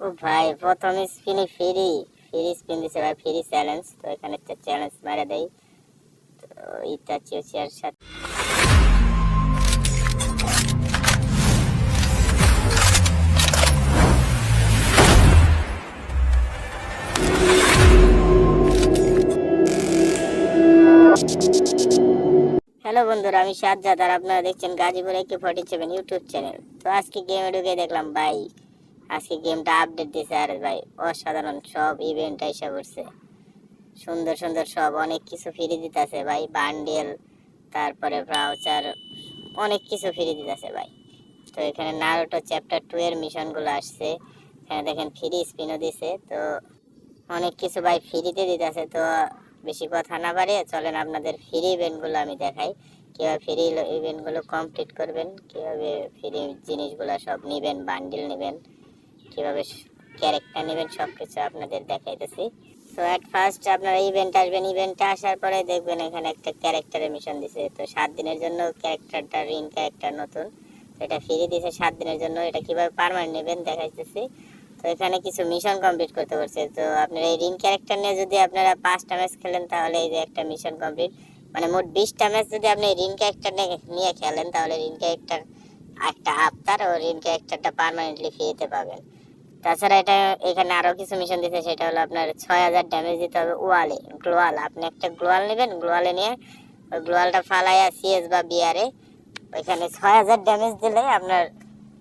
ও ভাই, প্রথম spiny free. Free spin দিছে ভাই, ফ্রি চ্যালেঞ্জ তো এখানে একটা চ্যালেঞ্জ মেরে দেই। তো ইতাচি চেয়ার সাথে হ্যালো বন্ধুরা, আমি সাজ্জাদ আর আপনারা দেখছেন Gazipur AK forty seven YouTube channel তো আজকে গেমে ঢুকে দেখলাম, ভাই আজকে গেমটা আপডেট দিছে, আর ভাই, অসাধারণ সব ইভেন্ট এসে পড়ছে। সুন্দর সুন্দর সব, অনেক কিছু ফ্রি দিতেছে ভাই বান্ডেল তারপরে ব্রাউচার অনেক কিছু ফ্রি দিতেছে ভাই। তো এখানে নারুটো চ্যাপ্টার টু এর মিশনগুলো আসছে। এখানে দেখেন ফ্রি স্পিনও দিছে, তো অনেক কিছু ভাই ফ্রিতে দিতেছে, তো বেশি কথা না বাড়িয়ে চলেন আপনাদের ফ্রি ইভেন্টগুলো আমি দেখাই। কীভাবে ফ্রি ইভেন্টগুলো কমপ্লিট করবেন, কীভাবে ফ্রি জিনিসগুলো সব নেবেন বান্ডিল নেবেন। কীভাবে ক্যারেক্টার নেবেন সব কিছু আপনাদের দেখাইতেছি। তো অ্যাট ফার্স্ট আপনারা ইভেন্ট আসবেন ইভেন্টে আসার পরে দেখবেন এখানে একটা ক্যারেক্টারের মিশন দিছে। তো সাত দিনের জন্য ক্যারেক্টারটা রিং ক্যারেক্টার নতুন। এটা ফ্রি দিছে সাত দিনের জন্য। এটা কীভাবে পারমানেন্ট নেবেন দেখাইতেছি। তো এখানে কিছু মিশন কমপ্লিট করতে পারছে তো আপনারা এই রিং ক্যারেক্টার নিয়ে যদি আপনারা পাঁচটা ম্যাচ খেলেন, তাহলে এই যে একটা মিশন কমপ্লিট মানে মোট বিশটা ম্যাচ যদি আপনি রিং ক্যারেক্টার নিয়ে খেলেন, তাহলে রিং ক্যারেক্টার একটা আফতার ও রিং ক্যারেক্টারটা পার্মানেন্টলি ফ্রিতে পাবেন। তাছাড়া এটা এখানে আরও কিছু মিশন দিতে সেটা হলো আপনার ছয় হাজার ড্যামেজ দিতে হবে ওয়ালে, গ্লোয়াল। আপনি একটা গ্লোয়াল নেবেন, গ্লোয়ালে নিয়ে ওই গ্লোয়ালটা ফালাইয়া সিএস বা বিআরে ওইখানে ছয় হাজার ড্যামেজ দিলে আপনার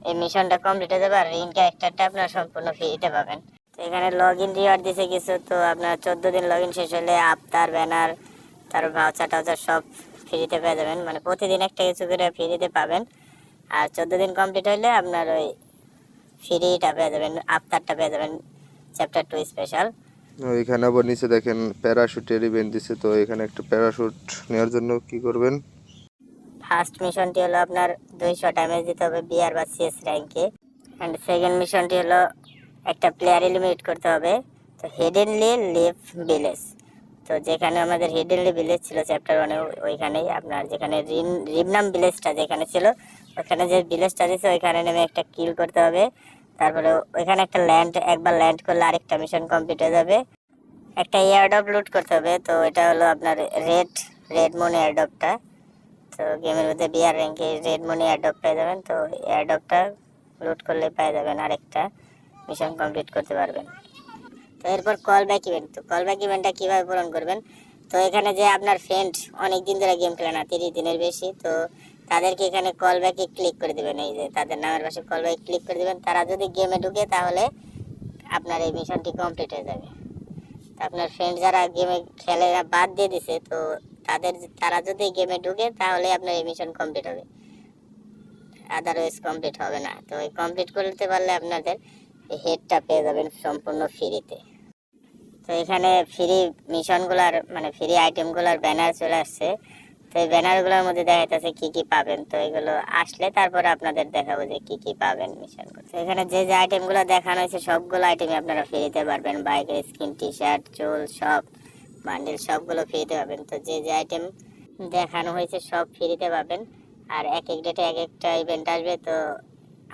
এই মিশনটা কমপ্লিট হয়ে যাবে আর রিং ক্যারেক্টারটা আপনার সম্পূর্ণ ফ্রিতে পাবেন। তো এখানে লগ ইন রিওয়ার্ড দিছে কিছু, তো আপনার চোদ্দ দিন লগ ইন শেষ হলে আফতার ব্যানার তারপর ভাউচার টাউচার সব ফ্রিতে পেয়ে যাবেন। মানে প্রতিদিন একটা কিছু করে ফ্রিতে পাবেন। আর চোদ্দ দিন কমপ্লিট হলে আপনার ওই ফ্রিটা পেয়ে যাবেন আফতারটা পেয়ে যাবেন চ্যাপ্টার টু স্পেশাল এখানে আবার নিচে দেখেন প্যারাশুটের ইভেন্ট দিছে তো এখানে একটা প্যারাশুট নেওয়ার জন্য কি করবেন? ফার্স্ট মিশনটি হলো আপনার দুইশো ড্যামেজ দিতে হবে বিআর বা সিএস র্যাঙ্কে অ্যান্ড সেকেন্ড মিশনটি হলো একটা প্লেয়ার এলিমিনেট করতে হবে তো হেডেনলি লিভ ভিলেজ তো যেখানে আমাদের হেডেনলি ভিলেজ ছিল চ্যাপ্টার ওয়ানে ওইখানেই আপনার যেখানে রিন রিবনাম ভিলেজটা যেখানে ছিল ওখানে যে ভিলেজটা দিয়েছে ওইখানে নেমে একটা কিল করতে হবে। তারপরে ওইখানে একটা ল্যান্ড একবার ল্যান্ড করলে আরেকটা মিশন কমপ্লিট হয়ে যাবে। একটা এয়ারডপ লুট করতে হবে, তো এটা হলো আপনার রেড রেড মুন এয়ারডপটা তো গেমের মধ্যে বিআর র্যাঙ্কে রেড মনি অ্যাডপ পেয়ে যাবেন, তো এয়ারডপটা লুট করলে পেয়ে যাবেন আরেকটা মিশন কমপ্লিট করতে পারবেন। তো এরপর কল ব্যাক ইভেন্ট তো কল ব্যাক ইভেন্টটা কীভাবে পূরণ করবেন? তো এখানে যে আপনার ফ্রেন্ড অনেক দিন ধরে গেম খেলে না, তিরিশ দিনের বেশি, তো তাদেরকে এখানে কল ব্যাকে ক্লিক করে দেবেন। এই যে তাদের নামের পাশে কল ব্যাক ক্লিক করে দেবেন। তারা যদি গেমে ঢুকে, তাহলে আপনার এই মিশনটি কমপ্লিট হয়ে যাবে। আপনার ফ্রেন্ড যারা গেমে খেলে বাদ দিয়ে দিছে, তো তাদের তারা যদি গেমে ঢুকে, তাহলে আপনার এই মিশন কমপ্লিট হবে। আদারওয়াইজ কমপ্লিট হবে না। তো এই কমপ্লিট করতে পারলে আপনাদের হেডটা পেয়ে যাবেন সম্পূর্ণ ফ্রিতে তো এখানে ফ্রি মিশনগুলার মানে ফ্রি আইটেমগুলোর ব্যানার চলে আসছে। তো এই ব্যানারগুলোর মধ্যে দেখা যাচ্ছে কি কি পাবেন। তো এগুলো আসলে তারপরে আপনাদের দেখাবো যে কি কি পাবেন মিশন তো এখানে যে যে আইটেমগুলো দেখানো হয়েছে, সবগুলো আইটেমই আপনারা ফ্রিতে পারবেন। বাইকের স্কিন টি শার্ট চুল সব বান্ডিল সবগুলো ফ্রিতে পাবেন। তো যে যে আইটেম দেখানো হয়েছে, সব ফ্রিতে পাবেন। আর এক এক ডেটে এক একটা ইভেন্ট আসবে, তো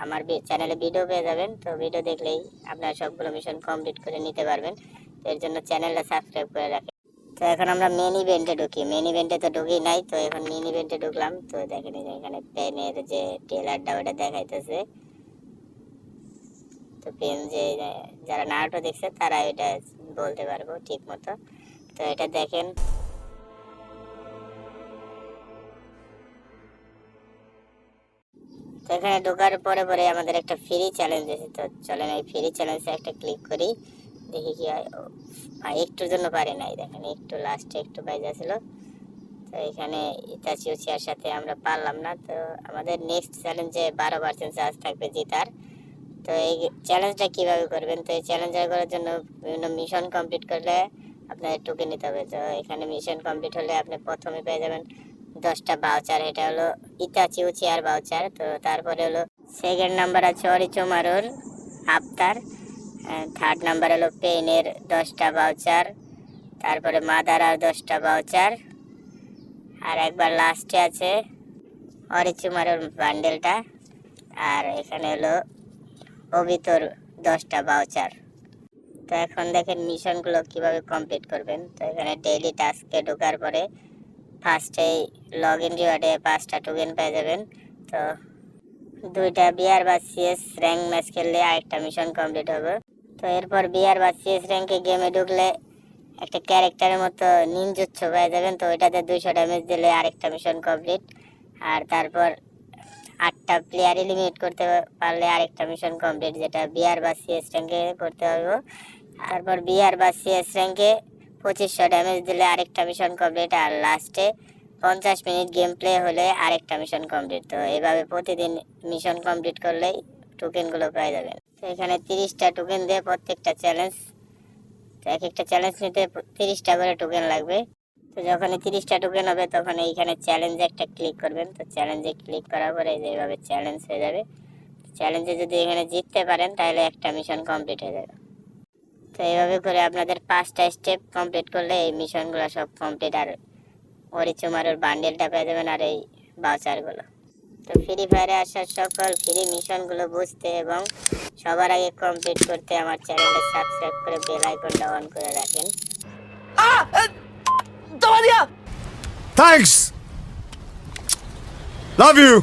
আমার চ্যানেলে ভিডিও পেয়ে যাবেন। তো ভিডিও দেখলেই আপনারা সবগুলো মিশন কমপ্লিট করে নিতে পারবেন। তো এর জন্য চ্যানেলটা সাবস্ক্রাইব করে রাখেন। তো এখন আমরা মেন ইভেন্টে ঢুকি। মেন ইভেন্টে তো ঢুকি নাই, তো এখন মেন ইভেন্টে ঢুকলাম। তো দেখেন এখানে পেনের যে টেলারটা ওটা দেখাইতেছে। তো পেন যে, যারা নাটক দেখছে, তারা এটা বলতে পারব ঠিক মতো। তো এটা দেখেন। তো এখানে ঢোকার পরে পরে আমাদের একটা ফ্রি চ্যালেঞ্জ এসে তো চলেন এই ফ্রি চ্যালেঞ্জে একটা ক্লিক করি। দেখি কি হয়। একটুর জন্য পারি নাই, দেখেন একটু লাস্টে একটু বাইজ ছিল তো এখানে ইতাচি উচিয়ার সাথে আমরা পারলাম না, তো আমাদের নেক্সট চ্যালেঞ্জে বারো পার্সেন্ট চার্জ থাকবে জিতার। তো এই চ্যালেঞ্জটা কীভাবে করবেন? তো এই চ্যালেঞ্জটা করার জন্য বিভিন্ন মিশন কমপ্লিট করলে আপনার টোকেন নিতে হবে। তো এখানে মিশন কমপ্লিট হলে আপনি প্রথমে পেয়ে যাবেন দশটা বাউচার এটা হলো ইতাচি উচিয়ার বাউচার তো তারপরে হলো সেকেন্ড নাম্বার আছে অরিচোমারুর আফতার থার্ড নাম্বার হলো পেনের দশটা বাউচার তারপরে মাদারার দশটা বাউচার আর একবার লাস্টে আছে অরিচুমারুর বান্ডেলটা আর এখানে হলো অবিতর দশটা বাউচার তো এখন দেখেন মিশনগুলো কীভাবে কমপ্লিট করবেন। তো এখানে ডেইলি টাস্কে ঢোকার পরে ফার্স্টেই লগ ইন রিওয়ার্ডে পাঁচটা টোকেন পেয়ে যাবেন। তো দুইটা বিআর বা সিএস র্যাঙ্ক ম্যাচ খেললে আরেকটা মিশন কমপ্লিট হবে। তো এরপর বিআর বা সিএস র্যাঙ্কে গেমে ঢুকলে একটা ক্যারেক্টারের মতো নিনজুচ্ছ পেয়ে যাবেন। তো ওইটাতে দুইশো ড্যামেজ দিলে আরেকটা মিশন কমপ্লিট আর তারপর আটটা প্লেয়ার এলিমিনেট করতে পারলে আরেকটা মিশন কমপ্লিট যেটা বিআর বা সিএস র্যাঙ্কে করতে হবে। তারপর বিআর বা সিএস র্যাঙ্কে পঁচিশশো ড্যামেজ দিলে আরেকটা মিশন কমপ্লিট আর লাস্টে পঞ্চাশ মিনিট গেম প্লে হলে আরেকটা মিশন কমপ্লিট তো এভাবে প্রতিদিন মিশন কমপ্লিট করলেই টোকেনগুলো পেয়ে যাবেন। তো এখানে তিরিশটা টোকেন দিয়ে প্রত্যেকটা চ্যালেঞ্জ তো এক একটা চ্যালেঞ্জ নিতে তিরিশটা করে টোকেন লাগবে। তো যখন তিরিশটা টোকেন হবে, তখন এইখানে চ্যালেঞ্জে একটা ক্লিক করবেন। তো চ্যালেঞ্জে ক্লিক করার পরে এই যে এইভাবে চ্যালেঞ্জ হয়ে যাবে। চ্যালেঞ্জে যদি এখানে জিততে পারেন, তাহলে একটা মিশন কমপ্লিট হয়ে যাবে। তো এইভাবে করে আপনাদের পাঁচটা স্টেপ কমপ্লিট করলে এই মিশনগুলো সব কমপ্লিট আর অরিচুমারুর বান্ডেলটা পেয়ে যাবেন আর এই বাউচারগুলো তো ফ্রি ফায়ারে আসার সকল ফ্রি মিশনগুলো বুঝতে এবং সবার আগে কমপ্লিট করতে আমার চ্যানেলটা সাবস্ক্রাইব করে বেল আইকনটা অন করে রাখেন। Thanks love you.